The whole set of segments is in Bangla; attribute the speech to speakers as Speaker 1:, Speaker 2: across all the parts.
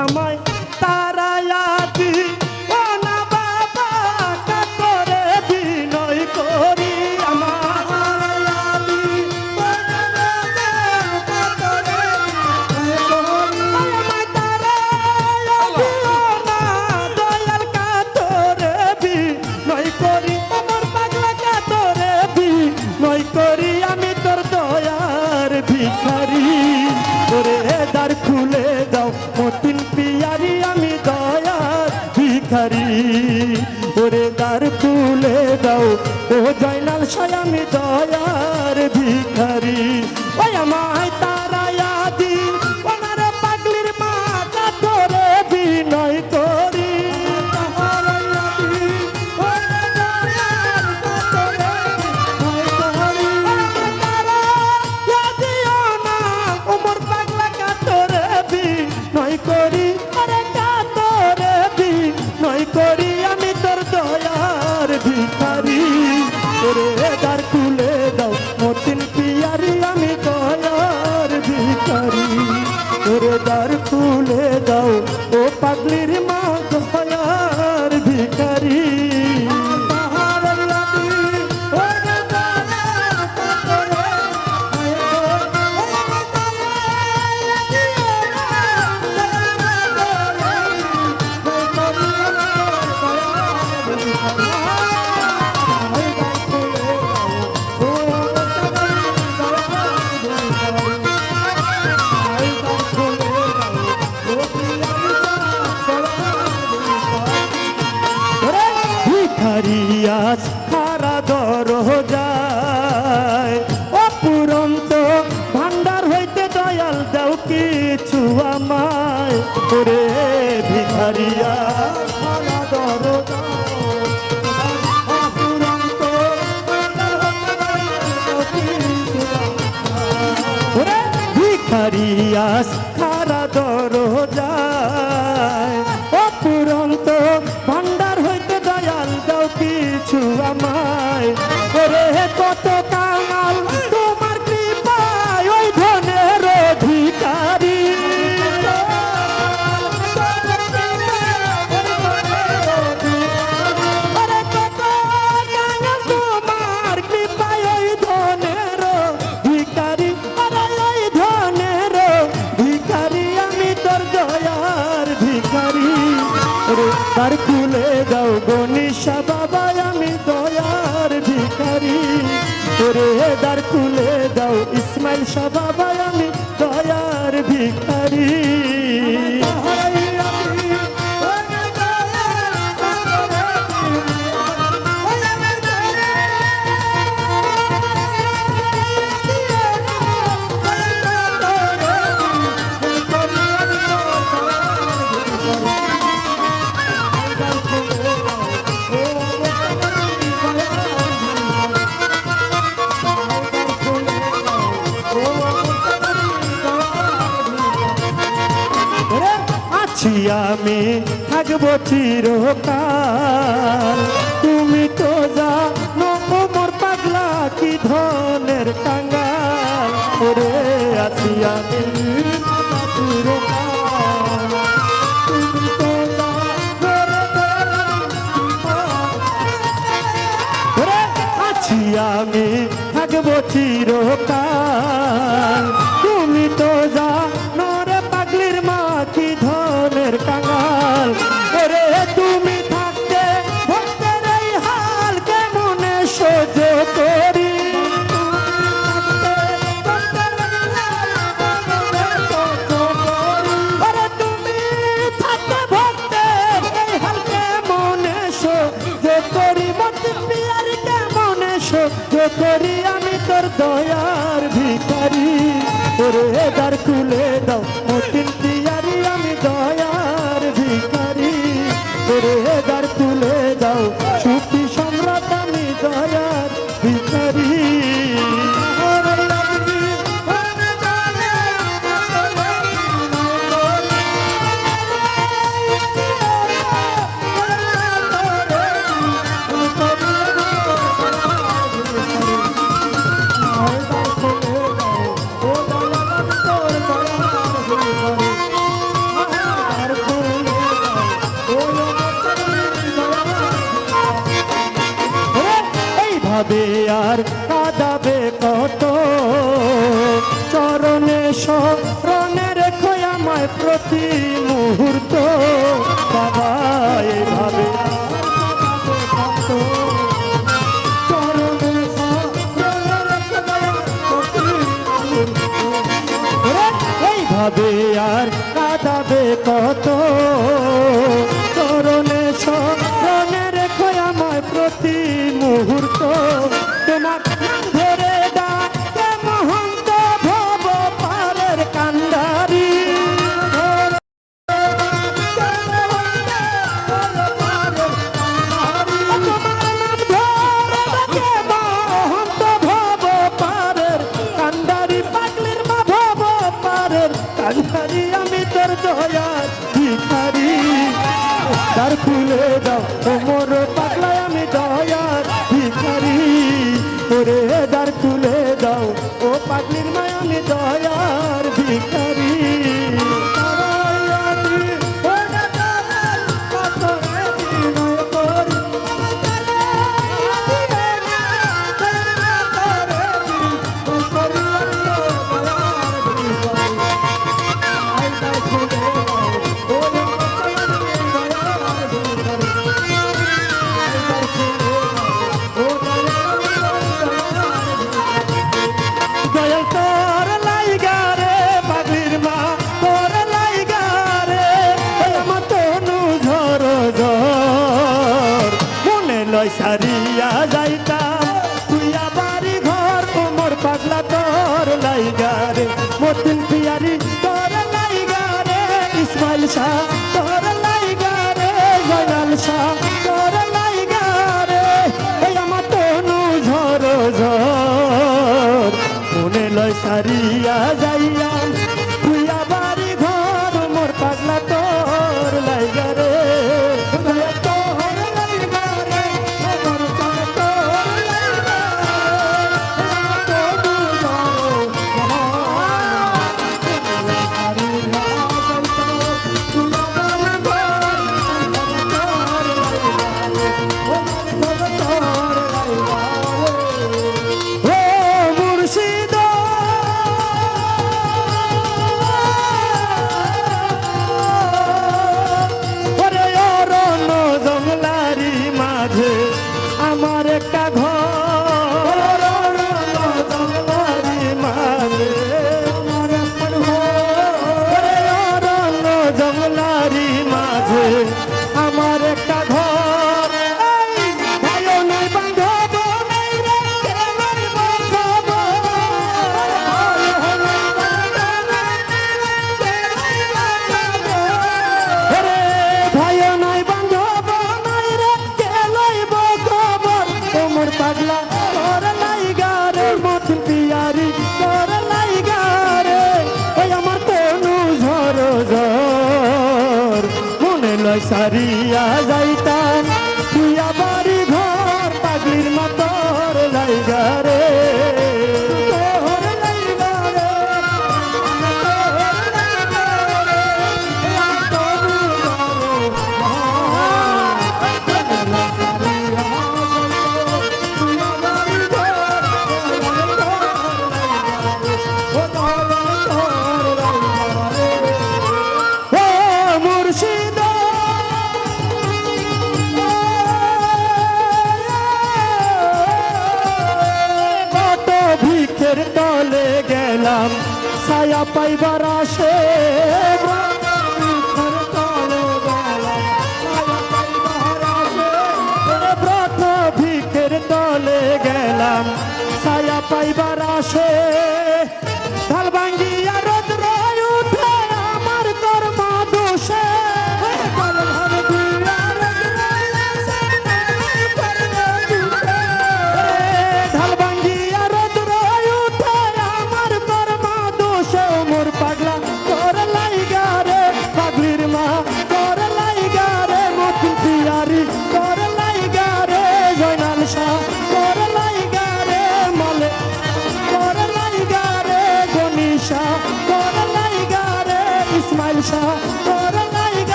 Speaker 1: I'm I? ও জয়নাল সয়ামি দয়াল দাও কিছু আমায় করে ভিখারিয়া। চাদার খুলে দাও ইসমাইল সবাবাই আমি দয়ার ভিখারি। আছি আমি, থাকব চিরকাল। তুমি তো যা মোর পাগলা কি ধনের টাঙ্গাল। ওরে আছি আমি আমি, থাকব চিরকাল। দয়ার ভিখারি। ওরে এইভাবে আর কাঁদাবে কত লয় সারিয়া যাইতাম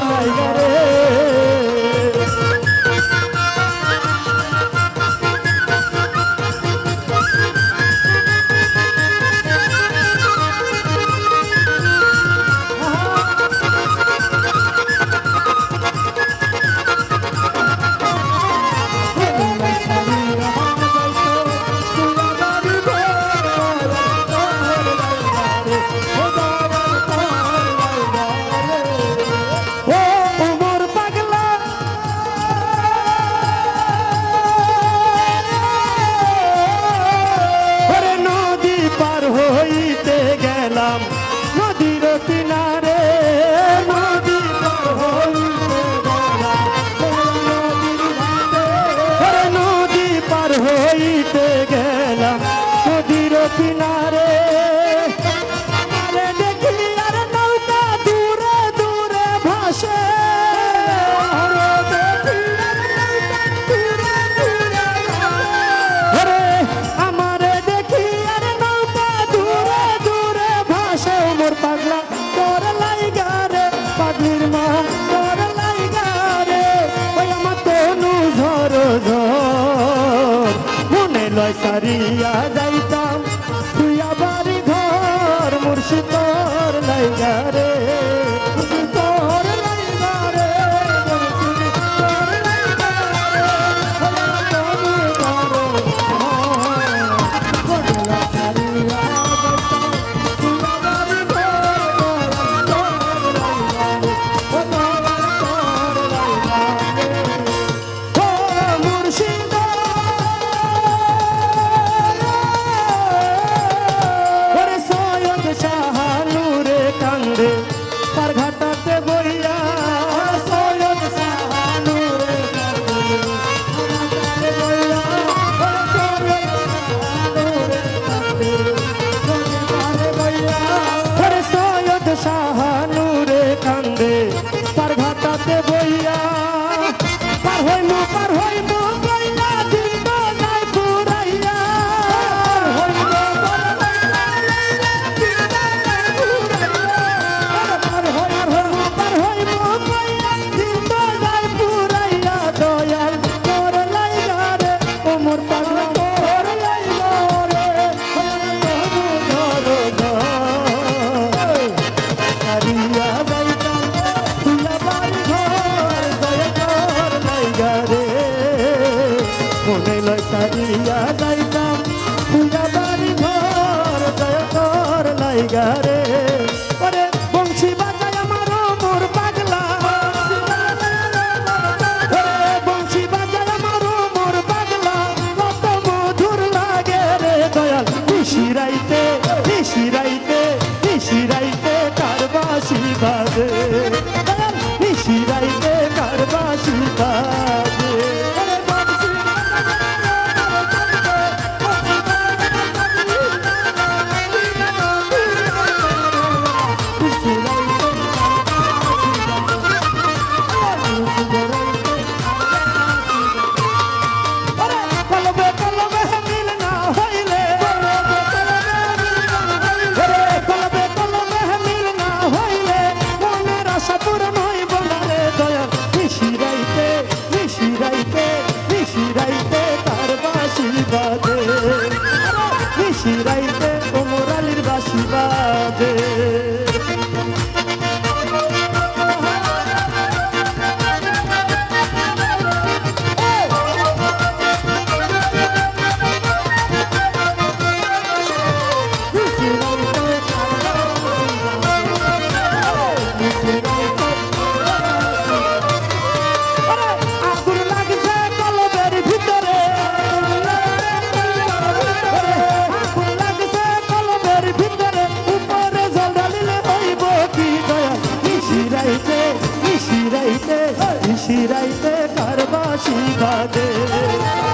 Speaker 1: নাইগারে রে কর লাইগা রে নিশিরাইতে কোমরালির বাসি বাজে। কারবাসি